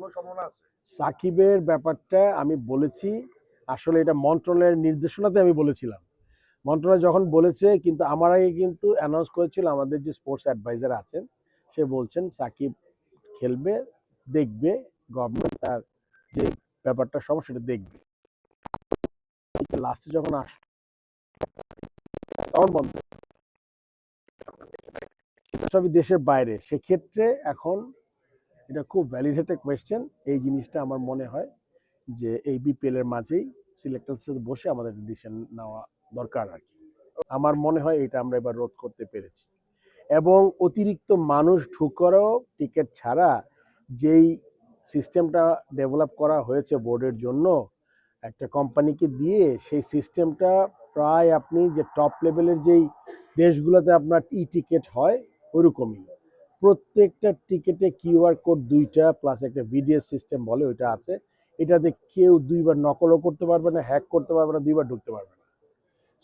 কোনো সম্ভাবনা আছে? সাকিবের ব্যাপারটা আমি বলেছি, আসলে এটা মন্ত্রণালয়ের নির্দেশনাতে আমি বলেছিলাম। মন্ত্রণালয় যখন বলেছে, কিন্তু আমার আগে কিন্তু অ্যানাউন্স করেছিল আমাদের যে স্পোর্টস অ্যাডভাইজার আছেন, সে বলছেন সাকিব খেলবে, দেখবে গভর্নমেন্ট তার যে ব্যাপারটা সমস্যা সেটা দেখবে। লাস্টে যখন আস তখন বন্ধ। সবই দেশের বাইরে। সেক্ষেত্রে এখন এটা খুব ভ্যালিড একটা কোয়েশ্চেন এই জিনিসটা আমার মনে হয় যে এই বিপিএল এর মাঝেই সিলেক্টরের সাথে বসে আমাদের ডিসিশন নেওয়া দরকার আর কি। আমার মনে হয় এটা আমরা এবার রোধ করতে পেরেছি। এবং অতিরিক্ত মানুষ ঢুকারও টিকিট ছাড়া যেই সিস্টেমটা ডেভেলপ করা হয়েছে বোর্ডের জন্য, একটা কোম্পানিকে দিয়ে সেই সিস্টেমটা প্রায় আপনি যে টপ লেভেলের যেই দেশগুলোতে আপনার ই টিকিট হয়, ওরকমই। প্রত্যেকটা টিকিটে কিউআর কোড দুইটা প্লাস একটা ভিডিএস সিস্টেম বলে ওইটা আছে। এটাতে কেউ দুইবার নকলও করতে পারবে না হ্যাক করতে পারবে না, দুইবার ঢুকতে পারবে না।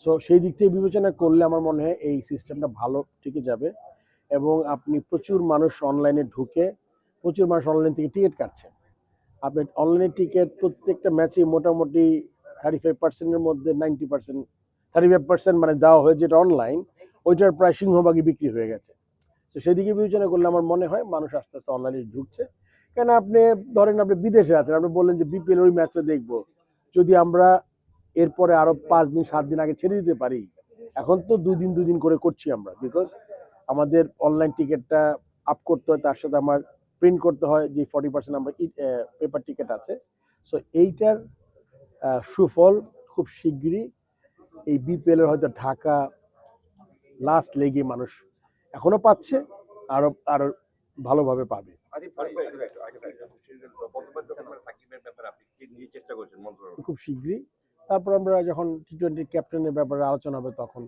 সো সেই দিক থেকে বিবেচনা করলে আমার মনে হয় এই সিস্টেমটা ভালো টিকে যাবে এবং আপনি প্রচুর মানুষ অনলাইনে ঢুকে প্রচুর মানুষ অনলাইন থেকে টিকিট কাটছেন। আপনি অনলাইনে টিকিট প্রত্যেকটা ম্যাচে মোটামুটি থার্টি ফাইভ পার্সেন্টের মধ্যে ninety percent thirty five percent মানে দেওয়া হয়েছে যেটা অনলাইন ওইটার প্রায় সিংহভাগই বিক্রি হয়ে গেছে। তো সেদিকে বিবেচনা করলে আমার মনে হয় মানুষ আস্তে আস্তে অনলাইনে ঢুকছে। কেন আপনি, ধরেন আপনি বিদেশে আছেন, আপনি বললেন যে বিপিএল ওই ম্যাচটা দেখব। যদি আমরা এরপরে আরও পাঁচ দিন, সাত দিন আগে ছেড়ে দিতে পারি, এখন তো দুই দিন দুই দিন করে করছি আমরা। বিকজ আমাদের অনলাইন টিকিটটা আপ করতে হয়, তার সাথে আমার প্রিন্ট করতে হয়, যে ফর্টি পার্সেন্ট আমরা পেপার টিকিট আছে। সো এইটার সুফল খুব শিগগিরই এই বিপিএল এর হয়তো ঢাকা লাস্ট লেগে মানুষ এখনও পাচ্ছে আরও আরও ভালোভাবে পাবে। বর্তমান যখন মানে সাকিবের ব্যাপারে আপনি চেষ্টা করছেন খুব শীঘ্রই। তারপর আমরা যখন টি টোয়েন্টি ক্যাপ্টেনের ব্যাপারে আলোচনা হবে তখন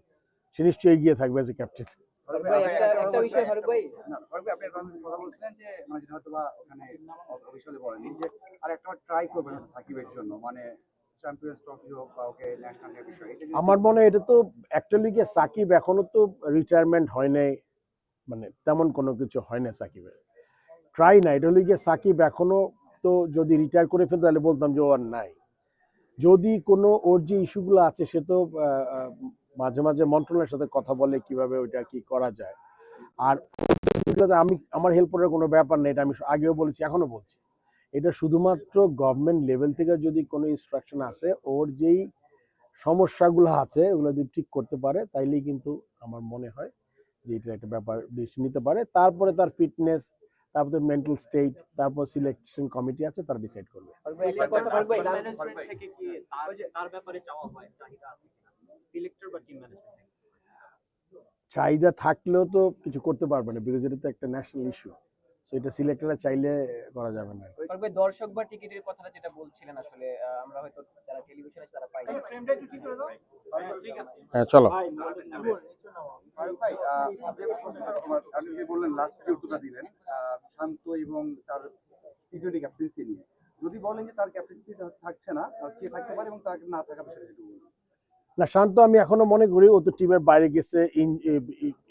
সে নিশ্চয়ই এগিয়ে থাকবে এ ক্যাপ্টেন একটা- একটা বিষয় ফারুক ভাই, না, ফারুক ভাই, আপনি কথা বলছিলেন যে মানে যেটা হয়তো ওখানে অফিসিয়ালি বলেনি যে আর একটা ট্রাই করবেন সাকিবের জন্য মানে চ্যাম্পিয়ন্স ট্রফি হোক বা ওকে ন্যাশনাল বিষয় এটা যদি- আমার মনে হয় এটা তো অ্যাকচুয়ালি গিয়ে সাকিব এখনও তো রিটায়ারমেন্ট হয় নাই। মানে তেমন কোনো কিছু হয় না সাকিবের। ট্রাই না এটা হলো গিয়ে সাকিব এখনও তো যদি রিটায়ার করে ফেলতো তাহলে বলতাম যে ও আর নাই। যদি কোনো ওর যে ইস্যুগুলো আছে সে তো মাঝে মাঝে মন্ত্রণালয়ের সাথে কথা বলে কীভাবে ওইটা কি করা যায়। আর আমি, আমার হেল্প করার কোনো ব্যাপার নেই। এটা আমি আগেও বলেছি, এখনও বলছি। এটা শুধুমাত্র গভর্নমেন্ট লেভেল থেকে যদি কোনো ইনস্ট্রাকশন আসে, ওর যেই সমস্যাগুলো আছে, ওগুলো যদি ঠিক করতে পারে, তাইলেই কিন্তু আমার মনে হয় যে একটা ব্যাপার ডিসিশন নিতে পারে। তারপরে তার ফিটনেস তারপরে মেন্টাল স্টেট তারপর সিলেকশন কমিটি আছে তারা ডিসাইড করবে। হয়। চাহিদা আছে কিনা? সিলেক্টর বা টিম ম্যানেজমেন্ট চাহিদা থাকলেও তো কিছু করতে পারবে না বিকজ এটা তো একটা ন্যাশনাল ইস্যু সো এটা সিলেক্টররা চাইলে করা যাবে না। দর্শক বা টিকিটের কথাটা যেটা বলছিলেন আসলে আমরা হয়তো যারা টেলিভিশনে তারা পাই। ঠিক আছে। হ্যাঁ চলো। শান্ত এবং তার থাকছে না কে থাকতে পারে এবং না না, শান্ত আমি এখনও মনে করি ও তো টিমের বাইরে গেছে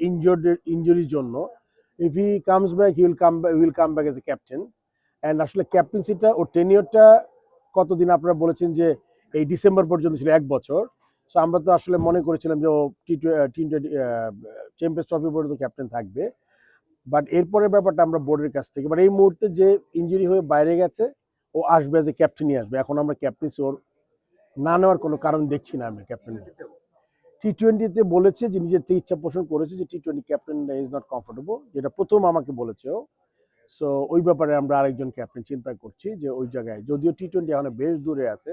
ইনজোর্ড ইনজুরির জন্য। If he comes back he will come back will come back as a captain and আসলে ক্যাপ্টেন্সিটা ওর টেনিয়রটা কতদিন আপনারা বলেছেন যে এই ডিসেম্বর পর্যন্ত ছিল এক বছর। সো আমরা তো আসলে মনে করেছিলাম যে ও T T twenty champions trophy পর্যন্ত ক্যাপ্টেন থাকবে। বাট এরপরের ব্যাপারটা আমরা বোর্ডের কাছ থেকে বাট এই মুহূর্তে যে ইঞ্জুরি হয়ে বাইরে গেছে, ও আসবে এ ক্যাপ্টেনই আসবে। এখন আমরা ক্যাপ্টেন্সি ওর না নেওয়ার কোনো কারণ দেখছি না আমি ক্যাপ্টেন টি টোয়েন্টিতে বলেছে যে নিজের থেকে ইচ্ছা পোষণ করেছে যে T twenty captain is not comfortable যেটা প্রথম আমাকে বলেছে ও। সো ওই ব্যাপারে আমরা আরেকজন ক্যাপ্টেন চিন্তা করছি যে ওই জায়গায়, যদিও টি টোয়েন্টি এখন বেশ দূরে আছে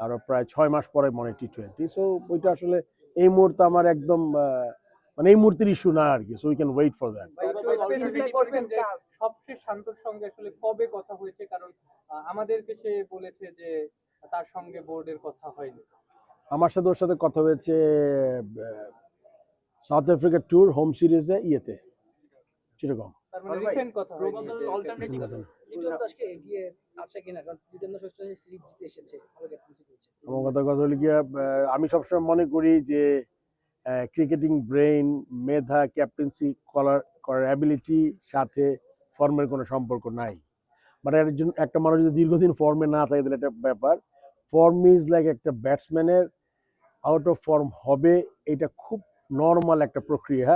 আরও প্রায় ছয় মাস পরে মনে টি টোয়েন্টি সো ওইটা আসলে এই মুহূর্তে আমার একদম আহ, মানে এই মুহূর্তের ইস্যু না আর কি। So we can wait for that ভাই, একটু specify করবেন যে সবশেষ শান্তর সঙ্গে আসলে কবে কথা হয়েছে? কারণ আহ, আমাদেরকে সে বলেছে যে তার সঙ্গে বোর্ডের কথা হয়নি। আমার সাথে ওর সাথে কথা হয়েছে সাউথ আফ্রিকা ট্যুর হোম সিরিজে ইয়েতে চিরকম তার মানে রিসেন্ট কথা প্রবাবল অল্টারনেটিভ লিটন দাসকে এগিয়ে আছে কিনা? কারণ লিটন দাস অস্ট্রেলিয়া সিরিজ জিতে এসেছে ভালো ক্যাপ্টেন্সি করেছে আমার কথা কথা হলো গিয়া আমি সবসময় মনে করি যে ক্রিকেটিং ব্রেইন মেধা ক্যাপ্টেন্সি করার করার অ্যাবিলিটি সাথে ফর্মের কোনো সম্পর্ক নাই। বাট একজন একটা মানুষ যদি দীর্ঘদিন ফর্মে না থাকে তাহলে একটা ব্যাপার। ফর্ম ইজ লাইক একটা ব্যাটসম্যানের আউট অফ ফর্ম হবে এটা খুব নর্মাল একটা প্রক্রিয়া।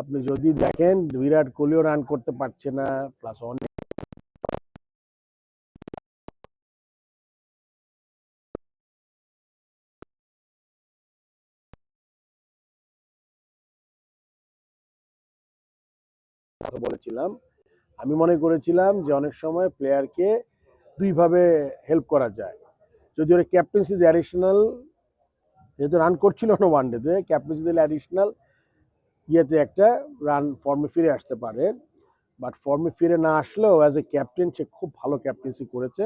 আপনি যদি দেখেন বিরাট কোহলিও রান করতে পারছে না প্লাস অনেক কথা বলেছিলাম। আমি মনে করেছিলাম যে অনেক সময় প্লেয়ারকে দুইভাবে হেল্প করা যায়। যদি ওরা ক্যাপ্টেন্সি অ্যাডিশনাল যেহেতু রান করছিল না ওয়ান ডেতে ক্যাপ্টেন্সি দিলে অ্যাডিশনাল ইয়েতে একটা রান ফর্মে ফিরে আসতে পারে। বাট ফর্মে ফিরে না আসলেও অ্যাজ এ ক্যাপ্টেন সে খুব ভালো ক্যাপ্টেন্সি করেছে।